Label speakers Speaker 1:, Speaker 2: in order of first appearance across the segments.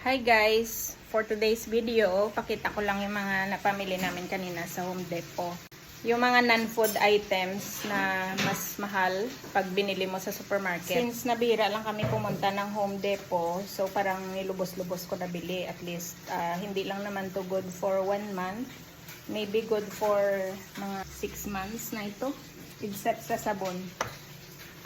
Speaker 1: Hi guys! For today's video, pakita ko lang yung mga napamili namin kanina sa Home Depot. Yung mga non-food items na mas mahal pag binili mo sa supermarket. Since nabira lang kami pumunta ng Home Depot, so parang nilubos-lubos ko nabili. At least, ah, hindi lang naman to good for one month. Maybe good for mga six months na ito. Except sa sabon.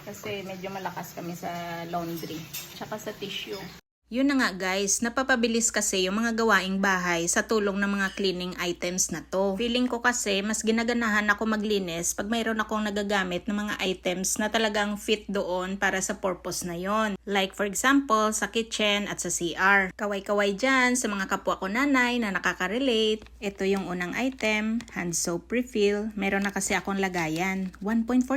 Speaker 1: Kasi medyo malakas kami sa laundry. Tsaka sa tissue. Yun na nga guys, napapabilis kasi yung mga gawaing bahay sa tulong ng mga cleaning items na to. Feeling ko kasi mas ginaganahan ako maglinis pag mayroon akong nagagamit ng mga items na talagang fit doon para sa purpose na yon. Like for example, sa kitchen at sa CR. Kaway-kaway dyan sa mga kapwa ko nanay na nakaka-relate. Ito yung unang item, hand soap refill. Meron na kasi akong lagayan. 1.47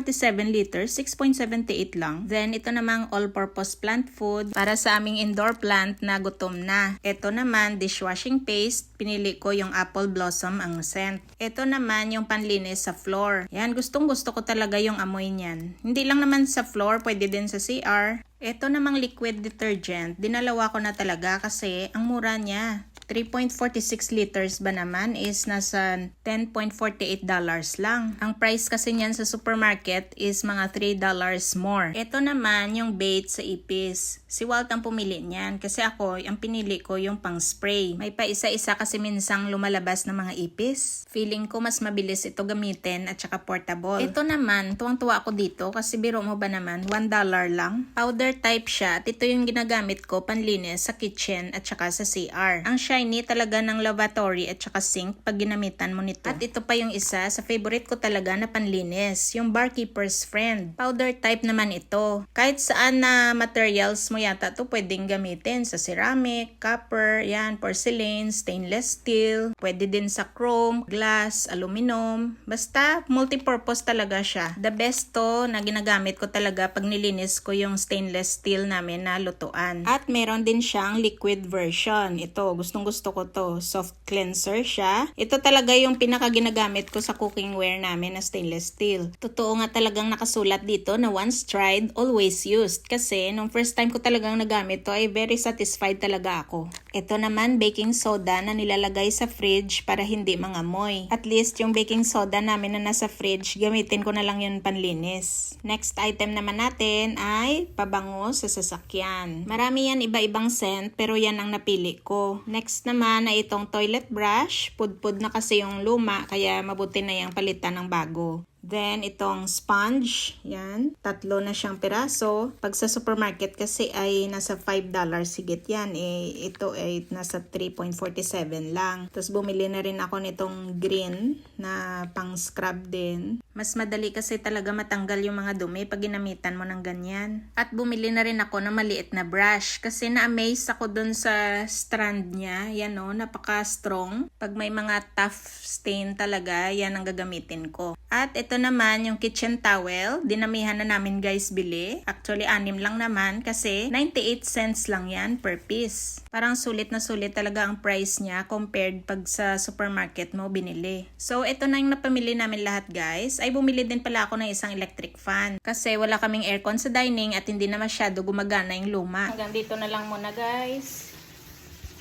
Speaker 1: liters, 6.78 lang. Then ito namang all-purpose plant food para sa aming indoor plant na gutom na. Ito naman, dishwashing paste. Pinili ko yung apple blossom ang scent. Ito naman yung panlinis sa floor. Yan, gustong gusto ko talaga yung amoy niyan. Hindi lang naman sa floor, pwede din sa CR. Ito namang liquid detergent, dinalawa ko na talaga kasi ang mura niya. 3.46 liters ba naman is nasa 10.48 dollars lang. Ang price kasi niyan sa supermarket is mga 3 dollars more. Ito naman yung bait sa ipis. Si Walt ang pumili niyan kasi ako, ang pinili ko yung pang spray. May pa isa-isa kasi minsang lumalabas ng mga ipis. Feeling ko mas mabilis ito gamitin at saka portable. Ito naman, tuwang-tuwa ako dito kasi biro mo ba naman, 1 dollar lang. Powder type siya at ito yung ginagamit ko panlinis sa kitchen at saka sa CR. Ang shiny talaga ng lavatory at saka sink pag ginamitan mo nito. At ito pa yung isa sa favorite ko talaga na panlinis, yung Barkeeper's Friend. Powder type naman ito. Kahit saan na materials mo yata to pwedeng gamitin sa ceramic, copper, yan, porcelain, stainless steel, pwede din sa chrome, glass, aluminum. Basta multi-purpose talaga siya. The best to na ginagamit ko talaga pag nilinis ko yung stainless steel namin na lutuan. At meron din siyang liquid version. Ito, gustong gusto ko to. Soft cleanser siya. Ito talaga yung pinaka ginagamit ko sa cookingware namin na stainless steel. Totoo nga talagang nakasulat dito na once tried, always used. Kasi nung first time ko talagang nagamit to ay very satisfied talaga ako. Ito naman baking soda na nilalagay sa fridge para hindi mangamoy. At least yung baking soda namin na nasa fridge, gamitin ko na lang yun panlinis. Next item naman natin ay pabango sa sasakyan. Marami yan iba-ibang scent pero yan ang napili ko. Next naman ay itong toilet brush. Pudpud na kasi yung luma kaya mabuti na yung palitan ng bago. Then, itong sponge, yan, tatlo na siyang piraso. Pag sa supermarket kasi ay nasa $5 sigit yan, eh, ito ay nasa 3.47 lang. Tapos bumili na rin ako nitong green na pang scrub din. Mas madali kasi talaga matanggal yung mga dumi pag ginamitan mo ng ganyan. At bumili na rin ako ng maliit na brush kasi na-amaze ako dun sa strand niya. Yan o, napaka-strong. Pag may mga tough stain talaga, yan ang gagamitin ko. At naman yung kitchen towel. Dinamihan na namin guys bili. Actually, anim lang naman kasi 98 cents lang yan per piece. Parang sulit na sulit talaga ang price niya compared pag sa supermarket mo binili. So, ito na yung napamili namin lahat guys. Ay bumili din pala ako ng isang electric fan. Kasi wala kaming aircon sa dining at hindi na masyado gumagana yung luma. Hanggang dito na lang muna guys.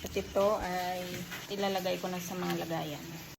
Speaker 1: At ito ay ilalagay ko na sa mga lagayan.